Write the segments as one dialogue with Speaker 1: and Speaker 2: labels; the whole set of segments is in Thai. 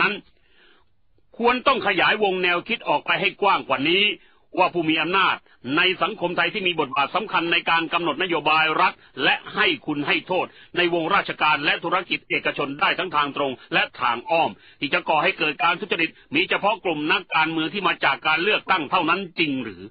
Speaker 1: นั้น ควรต้องขยายวงแนวคิดออกไปให้กว้างกว่านี้ ว่าผู้มีอำนาจในสังคมไทยที่มีบทบาทสำคัญในการกำหนดนโยบายรัฐ และให้คุณให้โทษ ในวงราชการและธุรกิจเอกชนได้ทั้งทางตรงและทางอ้อม ที่จะก่อให้เกิดการทุจริตมีเฉพาะกลุ่มนักการเมืองที่มาจากการเลือกตั้งเท่านั้นจริงหรือ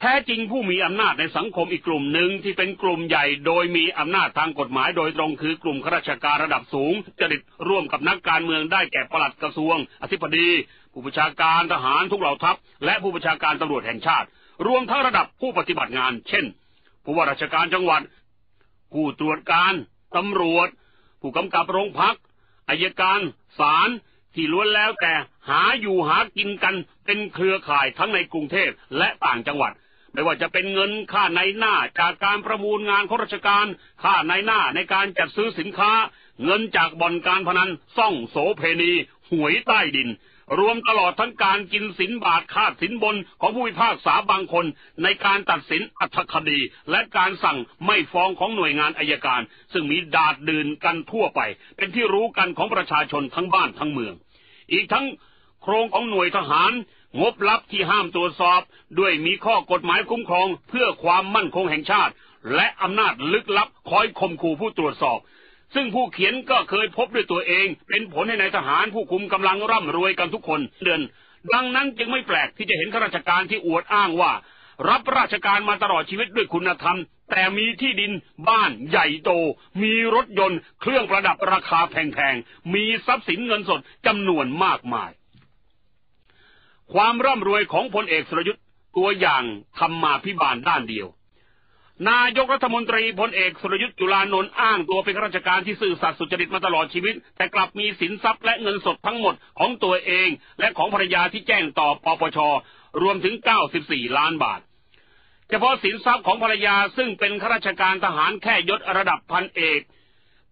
Speaker 1: แท้จริงผู้มีอำนาจในสังคมอีกกลุ่มหนึ่งที่เป็นกลุ่มใหญ่โดยมีอำนาจทางกฎหมายโดยตรงคือกลุ่มข้าราชการระดับสูงจริตร่วมกับนักการเมืองได้แก่ปลัดกระทรวง อธิบดี ผู้บัญชาการทหารทุกเหล่าทัพ และผู้บัญชาการตำรวจแห่งชาติ รวมทั้งระดับผู้ปฏิบัติงาน เช่น ผู้ว่าราชการจังหวัด ผู้ตรวจการตำรวจ ผู้กำกับโรงพักอายการศาลที่ล้วนแล้วแต่หาอยู่หากินกันเป็นเครือข่ายทั้งในกรุงเทพและต่างจังหวัด ไม่ว่าจะเป็นเงินค่าในหน้าจากการประมูลงานข้าราชการ ค่าในหน้าในการจัดซื้อสินค้า เงินจากบ่อนการพนันซ่องโสเพณี หวยใต้ดิน รวมตลอดทั้งการกินสินบาทคาดสินบนของผู้พิพากษาบางคน ในการตัดสินอัธคดี และการสั่งไม่ฟ้องของหน่วยงานอายการ ซึ่งมีดาดดืนกันทั่วไป เป็นที่รู้กันของประชาชนทั้งบ้านทั้งเมือง อีกทั้งโครงของหน่วยทหาร งบลับที่ห้ามตรวจสอบ ด้วยมีข้อกฎหมายคุ้มครองเพื่อความมั่นคงแห่งชาติ และอำนาจลึกลับคอยข่มขู่ผู้ตรวจสอบ ซึ่งผู้เขียนก็เคยพบด้วยตัวเอง เป็นผลให้ในายทหารผู้คุมกำลังร่ำรวยกันทุกคนเดือน ดังนั้นจึงไม่แปลกที่จะเห็นข้าราชการที่อวดอ้างว่า รับราชการมาตลอดชีวิตด้วยคุณธรรม แต่มีที่ดินบ้านใหญ่โต มีรถยนต์ เครื่องประดับราคาแพงๆมีทรัพย์สินเงินสดจำนวนมากมาย ความร่ำรวยของพลเอกสรยุทธ์ตัวอย่างทำมาพิบาลด้านเดียว นายกรัฐมนตรีพลเอกสรยุทธ์จุลานนท์อ้างตัวเป็นข้าราชการที่ซื่อสัตย์สุจริตมาตลอดชีวิต แต่กลับมีสินทรัพย์และเงินสดทั้งหมดของตัวเอง และของภรรยาที่แจ้งต่อปปชรวมถึง 94 ล้านบาท เฉพาะสินทรัพย์ของภรรยาซึ่งเป็นข้าราชการทหารแค่ยศระดับพันเอก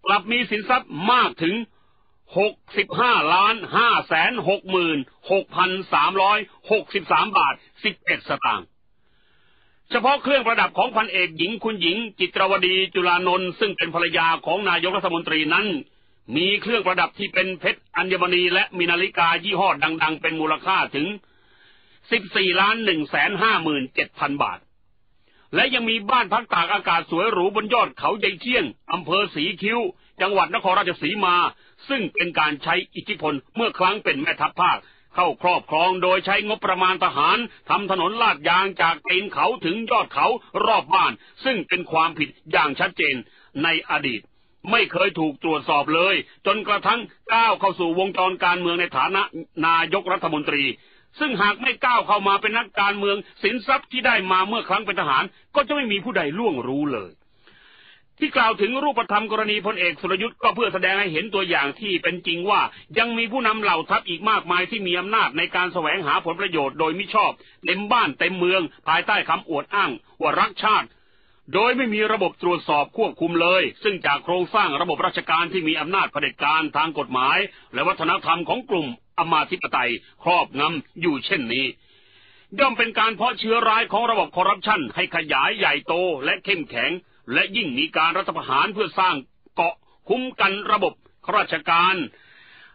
Speaker 1: กลับมีสินทรัพย์มากถึง หกสิบห้าล้านห้าแสนหกหมื่นหกพันสามร้อยหกสิบสามบาทสิบเอ็ดสตางค์เฉพาะเครื่องประดับของพันเอกหญิงคุณหญิง จิตรวดีจุลานนท์ซึ่งเป็นภรรยาของนายกรัฐมนตรีนั้น มีเครื่องประดับที่เป็นเพชรอัญมณีและมีนาฬิกายี่ห้อดัง ๆ เป็นมูลค่าถึงสิบสี่ล้านหนึ่งแสนห้าหมื่นเจ็ดพันบาท และยังมีบ้านพักตากอากาศสวยหรูบนยอดเขาใหญ่เที่ยงอำเภอสีคิ้ว จังหวัดนครราชสีมา ซึ่งเป็นการใช้อิทธิพลเมื่อครั้งเป็นแม่ทัพภาค เข้าครอบครองโดยใช้งบประมาณทหารทำถนนลาดยางจากตีนเขาถึงยอดเขารอบบ้าน ซึ่งเป็นความผิดอย่างชัดเจนในอดีต ไม่เคยถูกตรวจสอบเลย จนกระทั่งก้าวเข้าสู่วงจรการเมืองในฐานะนายกรัฐมนตรี ซึ่งหากไม่ก้าวเข้ามาเป็นนักการเมืองสินทรัพย์ที่ได้มาเมื่อครั้งเป็นทหาร ก็จะไม่มีผู้ใดล่วงรู้เลย ที่กล่าวถึงรูปธรรมกรณีพลเอกสุรยุทธ์ก็เพื่อแสดงให้เห็นตัวอย่างที่เป็นจริงว่ายังมีผู้นำเหล่าทัพอีกมากมายที่มีอำนาจในการแสวงหาผลประโยชน์โดยมิชอบเต็มบ้านเต็มเมือง ภายใต้คำอวดอ้างว่ารักชาติ โดยไม่มีระบบตรวจสอบควบคุมเลย ซึ่งจากโครงสร้างระบบราชการที่มีอำนาจเผด็จการทางกฎหมาย และวัฒนธรรมของกลุ่มอมาธิปไตย ครอบงำอยู่เช่นนี้ย่อมเป็นการเพาะเชื้อร้ายของระบบคอร์รัปชันให้ขยายใหญ่โตและเข้มแข็ง และยิ่งมีการรัฐประหารเพื่อสร้างเกาะคุ้มกันระบบข้าราชการ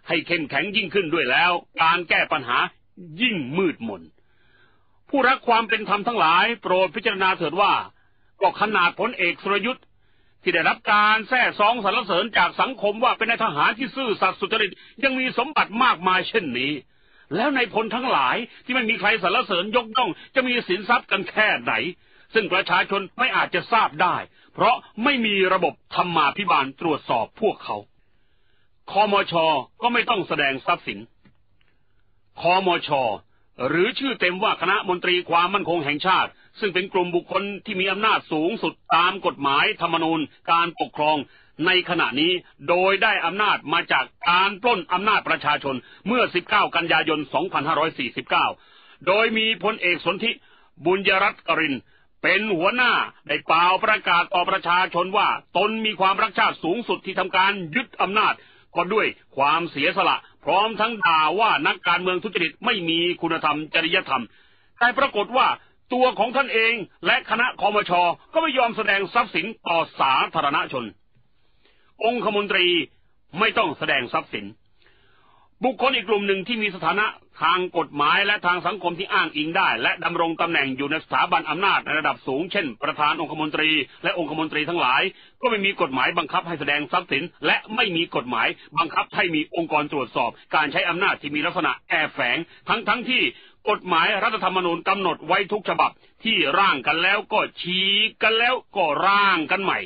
Speaker 1: ให้เข้มแข็งยิ่งขึ้นด้วยแล้ว การแก้ปัญหายิ่งมืดมนผู้รักความเป็นธรรมทั้งหลาย โปรดพิจารณาเถิดว่า ก็ขนาดพลเอกสุรยุทธ์ที่ได้รับการแท้ซองสรรเสริญจากสังคมว่าเป็นนายทหารที่ซื่อสัตย์สุจริตยังมีสมบัติมากมายเช่นนี้ แล้วในพลทั้งหลายที่ไม่มีใครสรรเสริญยกย่องจะมีสินทรัพย์กันแค่ไหน ซึ่งประชาชนไม่อาจจะทราบได้ เพราะไม่มีระบบธรรมาภิบาลตรวจสอบพวกเขาคอมชก็ไม่ต้องแสดงทรัพย์สินคอมชหรือชื่อเต็มว่าคณะมนตรีความมั่นคงแห่งชาติ ซึ่งเป็นกลุ่มบุคคลที่มีอำนาจสูงสุดตามกฎหมายธรรมนูญการปกครองในขณะนี้โดยได้อำนาจมาจากการปล้นอำนาจประชาชนเมื่อ 19 กันยายน 2549 โดยมีพลเอกสนธิบุญยรัตน์กริน เป็นหัวหน้าได้เป่าประกาศต่อประชาชนว่าตนมีความรักชาติสูงสุดที่ทำการยึดอำนาจก็ด้วยความเสียสละ พร้อมทั้งด่าว่านักการเมืองทุจริตไม่มีคุณธรรมจริยธรรม แต่ปรากฏว่า ตัวของท่านเองและคณะคอมชอก็ไม่ยอมแสดงทรัพย์สินต่อสาธารณชน องคมนตรีไม่ต้องแสดงทรัพย์สิน บุคคลอีกกลุ่มหนึ่งที่มีสถานะทางกฎหมายและทางสังคมที่อ้างอิงได้ และดำรงตำแหน่งอยู่ในสถาบันอำนาจในระดับสูง เช่น ประธานองคมนตรี และองคมนตรีทั้งหลาย ก็ไม่มีกฎหมายบังคับให้แสดงทรัพย์สิน และไม่มีกฎหมายบังคับให้มีองค์กรตรวจสอบ การใช้อำนาจที่มีลักษณะแอบแฝง ทั้งทั้งที่กฎหมายรัฐธรรมนูญกำหนดไว้ทุกฉบับที่ร่างกันแล้วก็ชี้กันแล้วก็ร่างกันใหม่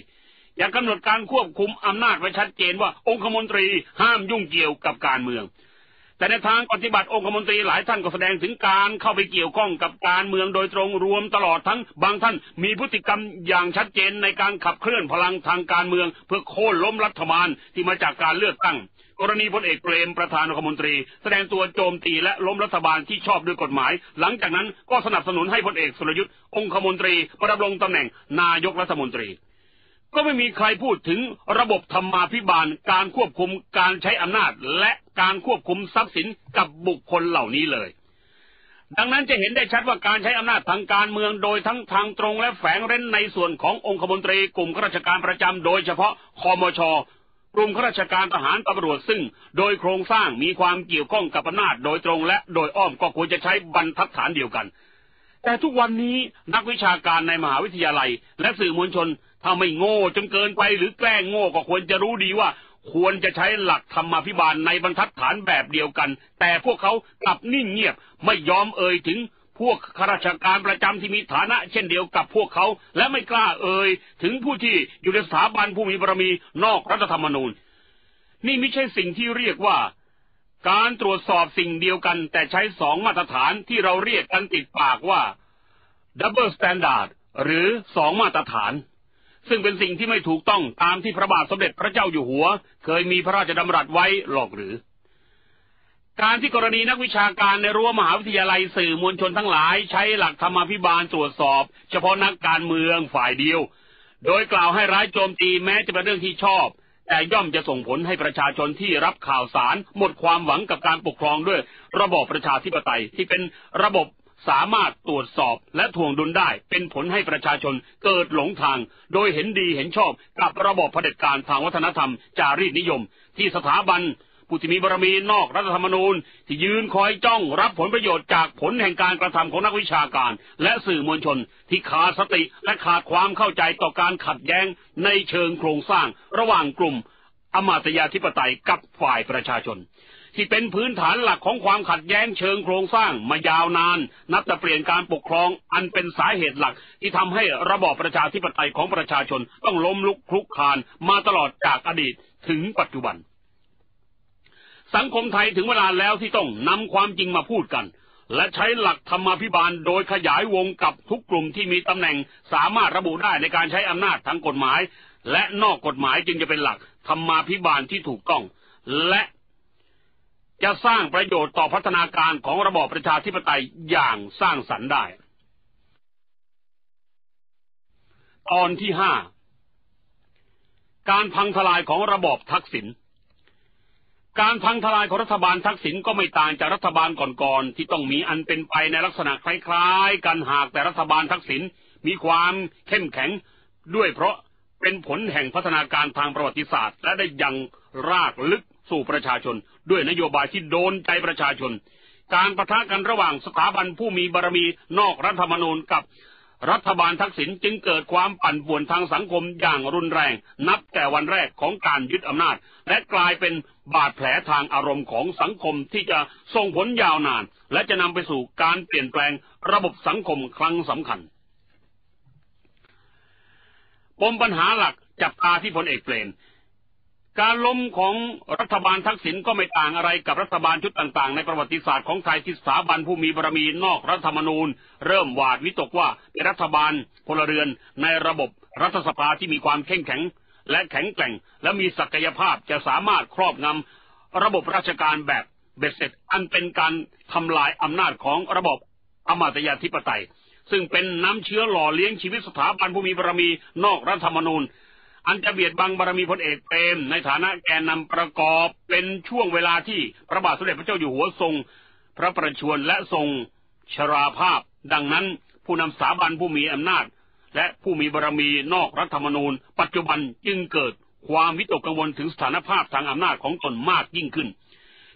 Speaker 1: อย่างกำหนดการควบคุมอำนาจไว้ชัดเจนว่าองคมนตรีห้ามยุ่งเกี่ยวกับการเมือง แต่ในทางปฏิบัติองคมนตรีหลายท่านก็แสดงถึงการเข้าไปเกี่ยวข้องกับการเมืองโดยตรงรวมตลอดทั้งบางท่านมีพฤติกรรมอย่างชัดเจนในการขับเคลื่อนพลังทางการเมือง เพื่อโค่นล้มรัฐบาลที่มาจากการเลือกตั้ง กรณีพลเอกเปรมประธานองคมนตรี แสดงตัวโจมตีและล้มรัฐบาลที่ชอบด้วยกฎหมาย หลังจากนั้นก็สนับสนุนให้พลเอกสุรยุทธ์องคมนตรีประดำรงตำแหน่งนายกรัฐมนตรี ก็ไม่มีใครพูดถึงระบบธรรมาภิบาลการควบคุมการใช้อำนาจและการควบคุมทรัพย์สินกับบุคคลเหล่านี้เลย ดังนั้นจะเห็นได้ชัดว่าการใช้อำนาจทางการเมืองโดยทั้งทางตรงและแฝงเร้นในส่วนขององคมนตรีกลุ่มข้าราชการประจำโดยเฉพาะคอมชกลุ่มข้าราชการทหารตำรวจซึ่ง โดยโครงสร้างมีความเกี่ยวข้องกับอำนาจโดยตรงและโดยอ้อมก็ควรจะใช้บรรทัดฐานเดียวกัน แต่ทุกวันนี้นักวิชาการในมหาวิทยาลัย และสื่อมวลชนถ้าไม่โง่จนเกินไปหรือแกล้งโง่ก็ควรจะรู้ดีว่า ควรจะใช้หลักธรรมาภิบาลในบรรทัดฐานแบบเดียวกัน แต่พวกเขากลับนิ่งเงียบไม่ยอมเอ่ยถึงพวกข้าราชการประจำที่มีฐานะ เช่นเดียวกับพวกเขา และไม่กล้าเอ่ยถึงผู้ที่อยู่ในสถาบันผู้มีบารมีนอกรัฐธรรมนูญ นี่ไม่ใช่สิ่งที่เรียกว่า การตรวจสอบสิ่งเดียวกันแต่ใช้สองมาตรฐานที่เราเรียกกันติดปากว่า double standard หรือสองมาตรฐาน ซึ่งเป็นสิ่งที่ไม่ถูกต้องตามที่พระบาทสมเด็จพระเจ้าอยู่หัว เคยมีพระราชดำรัสไว้หรอกหรือ การที่กรณีนักวิชาการในรั้วมหาวิทยาลัยสื่อมวลชนทั้งหลาย ใช้หลักธรรมาภิบาลตรวจสอบ เฉพาะนักการเมืองฝ่ายเดียว โดยกล่าวให้ร้ายโจมตีแม้จะเป็นเรื่องที่ชอบ แต่ย่อมจะส่งผลให้ประชาชนที่รับข่าวสาร หมดความหวังกับการปกครองด้วย ระบอบประชาธิปไตยที่เป็นระบบสามารถตรวจสอบและทวงดุลได้ เป็นผลให้ประชาชนเกิดหลงทาง โดยเห็นดีเห็นชอบกับระบบเผด็จการทางวัฒนธรรม จารีตนิยม ที่สถาบัน ผู้ที่มีบารมีนอกรัฐธรรมนูญ ที่ยืนคอยจ้องรับผลประโยชน์จากผลแห่งการกระทำของนักวิชาการ และสื่อมวลชนที่ขาดสติและขาดความเข้าใจต่อการขัดแย้งในเชิงโครงสร้าง ระหว่างกลุ่ม อมาตยาธิปไตยกับฝ่ายประชาชน ที่เป็นพื้นฐานหลักของความขัดแย้งเชิงโครงสร้างมายาวนาน นับแต่เปลี่ยนการปกครองอันเป็นสาเหตุหลัก ที่ทำให้ระบอบประชาธิปไตยของประชาชนต้องล้มลุกคลุกคลานมาตลอดจากอดีตถึงปัจจุบัน สังคมไทยถึงเวลาแล้วที่ต้องนำความจริงมาพูดกัน และใช้หลักธรรมาภิบาลโดยขยายวงกับทุกกลุ่มที่มีตำแหน่งสามารถระบุได้ในการใช้อำนาจทางกฎหมาย และนอกกฎหมายจึงจะเป็นหลักธรรมาภิบาลที่ถูกต้อง และจะสร้างประโยชน์ต่อพัฒนาการของระบอบประชาธิปไตยอย่างสร้างสรรค์ได้ ตอนที่ห้าการพังทลายของระบอบทักษิณ การพังทลายของรัฐบาลทักษิณก็ไม่ต่างจากรัฐบาลก่อนๆที่ต้องมีอันเป็นไปในลักษณะคล้ายๆ กันหากแต่รัฐบาลทักษิณมีความเข้มแข็งด้วยเพราะเป็นผลแห่งพัฒนาการทางประวัติศาสตร์ และได้ยังรากลึกสู่ประชาชน ด้วยนโยบายที่โดนใจประชาชน การประทะกันระหว่างสถาบันผู้มีบารมีนอกรัฐธรรมนูญกับ รัฐบาลทักษิณจึงเกิดความปั่นป่วนทางสังคมอย่างรุนแรง นับแต่วันแรกของการยึดอำนาจ และกลายเป็นบาดแผลทางอารมณ์ของสังคมที่จะส่งผลยาวนาน และจะนำไปสู่การเปลี่ยนแปลงระบบสังคมครั้งสำคัญ ปมปัญหาหลักจับตาที่พลเอกเปรม การล้มของรัฐบาลทักษิณก็ไม่ต่างอะไรกับรัฐบาลชุดต่างๆ ในประวัติศาสตร์ของไทยที่สถาบันผู้มีบารมีนอกรัฐธรรมนูญ เริ่มหวาดวิตกว่าเป็นรัฐบาลพลเรือนในระบบรัฐสภาที่มีความเข้มแข็ง และแข็งแกร่ง และมีศักยภาพจะสามารถครอบงำระบบราชการแบบเบ็ดเสร็จอันเป็นการทำลายอำนาจของระบบอมาตยาธิปไตยซึ่งเป็นน้ำเชื้อหล่อเลี้ยงชีวิตสถาบันผู้มีบารมีนอกรัฐธรรมนูญ อันจะเบียดบังบารมีพลเอกเปรมในฐานะแกนนำประกอบเป็นช่วงเวลาที่พระบาทสมเด็จพระเจ้าอยู่หัวทรง พระประชวรและทรงชราภาพ ดังนั้นผู้นำสถาบันผู้มีอำนาจ และผู้มีบารมีนอกรัฐธรรมนูญ ปัจจุบันจึงเกิดความวิตกกังวลถึงสถานภาพทางอำนาจของตนมากยิ่งขึ้น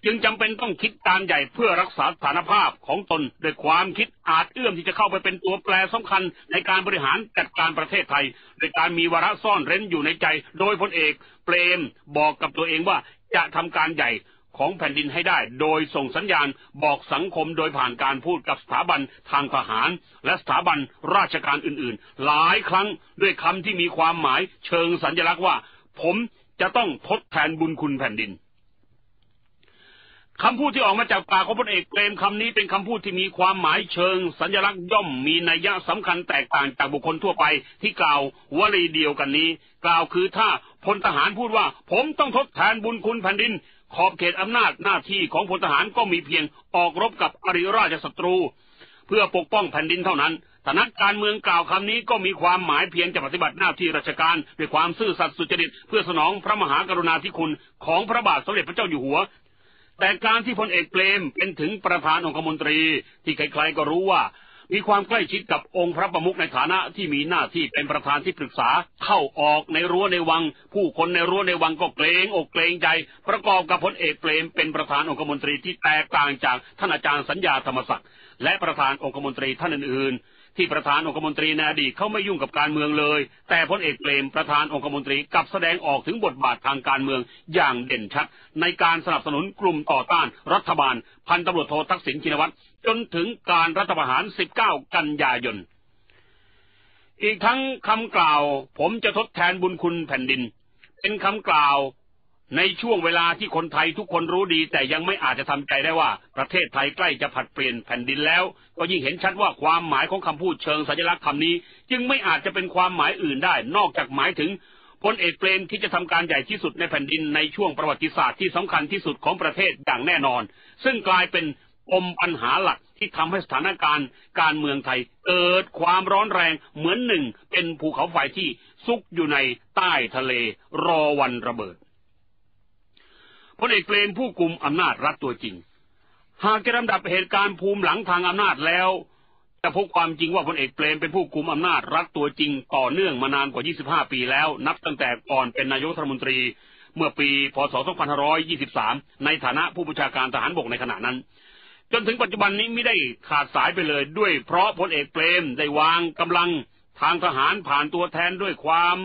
Speaker 1: จึงจำเป็นต้องคิดการใหญ่เพื่อรักษาสถานภาพของตนด้วยความคิดอาจเอื้อมที่จะเข้าไปเป็นตัวแปรสำคัญในการบริหารจัดการประเทศไทย โดยการมีวาระซ่อนเร้นอยู่ในใจ โดยพลเอกเปรมบอกกับตัวเองว่าจะทำการใหญ่ของแผ่นดินให้ได้ โดยส่งสัญญาณบอกสังคมโดยผ่านการพูดกับสถาบันทางทหาร และสถาบันราชการอื่นๆ หลายครั้งด้วยคำที่มีความหมายเชิงสัญลักษณ์ว่า ผมจะต้องทดแทนบุญคุณแผ่นดิน คำพูดที่ออกมาจากปากของพลเอกเปรมคำนี้เป็นคำพูดที่มีความหมายเชิง สัญลักษณ์ย่อมมีนัยยะสำคัญแตกต่างจากบุคคลทั่วไปที่กล่าววลีเดียวกันนี้ กล่าวคือถ้าพลทหารพูดว่า ผมต้องทดแทนบุญคุณแผ่นดิน ขอบเขตอำนาจหน้าที่ของพลทหารก็มีเพียงออกรบกับอริราชศัตรู เพื่อปกป้องแผ่นดินเท่านั้นแต่นักการเมืองกล่าวคำนี้ก็มีความหมายเพียงจะปฏิบัติหน้าที่ราชการด้วยความซื่อสัตย์สุจริตเพื่อสนองพระมหากรุณาธิคุณของพระบาทสมเด็จพระเจ้าอยู่หัว แต่การที่พลเอกเปรมเป็นถึงประธานองคมนตรีที่ใครๆก็รู้ว่า มีความใกล้ชิดกับองค์พระประมุขในฐานะที่มีหน้าที่เป็นประธานที่ปรึกษาเข้าออกในรั้วในวัง ผู้คนในรั้วในวังก็เกรงอกเกรงใจ ประกอบกับพลเอกเปรมเป็นประธานองคมนตรีที่แตกต่างจากท่านอาจารย์สัญญาธรรมศักดิ์และประธานองคมนตรีท่านอื่นๆ ที่ประธานองคมนตรีในอดีตเขาไม่ยุ่งกับการเมืองเลย แต่พลเอกเปรมประธานองคมนตรีกลับแสดงออกถึงบทบาททางการเมืองอย่างเด่นชัด ในการสนับสนุนกลุ่มต่อต้านรัฐบาล พันตำรวจโททักษิณชินวัตรจนถึงการรัฐประหาร 19 กันยายน อีกทั้งคำกล่าว ผมจะทดแทนบุญคุณแผ่นดิน เป็นคำกล่าว ในช่วงเวลาที่คนไทยทุกคนรู้ดี แต่ยังไม่อาจจะทำใจได้ว่า ประเทศไทยใกล้จะผัดเปลี่ยนแผ่นดินแล้ว ก็ยิ่งเห็นชัดว่าความหมายของคำพูดเชิงสัญลักษณ์คำนี้ จึงไม่อาจจะเป็นความหมายอื่นได้ นอกจากหมายถึงพลเอกเปรมที่จะทำการใหญ่ที่สุดในแผ่นดินในช่วงประวัติศาสตร์ที่สำคัญที่สุดของประเทศอย่างแน่นอน ซึ่งกลายเป็นปมปัญหาหลักที่ทำให้สถานการณ์การเมืองไทยเกิดความร้อนแรงเหมือนหนึ่ง เป็นภูเขาไฟที่ซุกอยู่ในใต้ทะเลรอวันระเบิด พลเอกเปรมผู้กุมอำนาจรัฐตัวจริง หากจะลำดับเหตุการณ์ภูมิหลังทางอำนาจแล้วจะพบความจริงว่าพลเอกเปรมเป็นผู้กุมอำนาจรัฐตัวจริง ต่อเนื่องมานานกว่า 25 ปีแล้ว นับตั้งแต่ก่อนเป็นนายกรัฐมนตรี เมื่อปี พศ 2523 ในฐานะผู้บัญชาการทหารบกในขณะนั้น จนถึงปัจจุบันนี้ไม่ได้ขาดสายไปเลยด้วยเพราะพลเอกเปรมได้วางกำลังทางทหารผ่านตัวแทนด้วยความ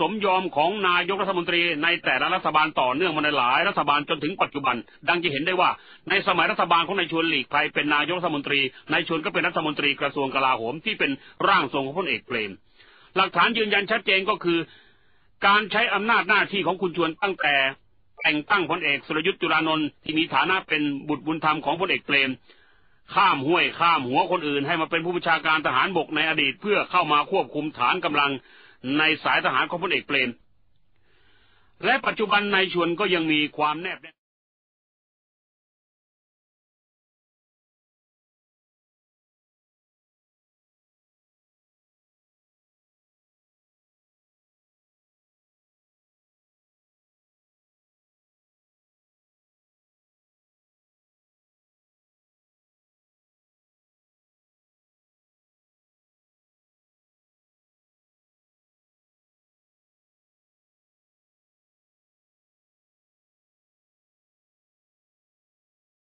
Speaker 1: สมยอมของนายกรัฐมนตรีในแต่ละรัฐบาลต่อเนื่องมาในหลายรัฐบาลจนถึงปัจจุบัน ดังจะเห็นได้ว่า ในสมัยรัฐบาลของนายชวนหลีกภัยเป็นนายกรัฐมนตรีนายชวนก็เป็นรัฐมนตรีกระทรวงกลาโหมที่เป็นร่างทรงของพลเอกเปรม หลักฐานยืนยันชัดเจนก็คือ การใช้อำนาจหน้าที่ของคุณชวนตั้งแต่แต่งตั้งพลเอกสุรยุทธ์จุลานนท์ที่มีฐานะเป็นบุตรบุญธรรมของพลเอกเปรม ข้ามห้วยข้ามหัวคนอื่น ให้มาเป็นผู้บัญชาการทหารบกในอดีตเพื่อเข้ามาควบคุมฐานกำลัง ในสายทหารของพลเอกเปรม และปัจจุบันนายชวนก็ยังมีความแนบแน่น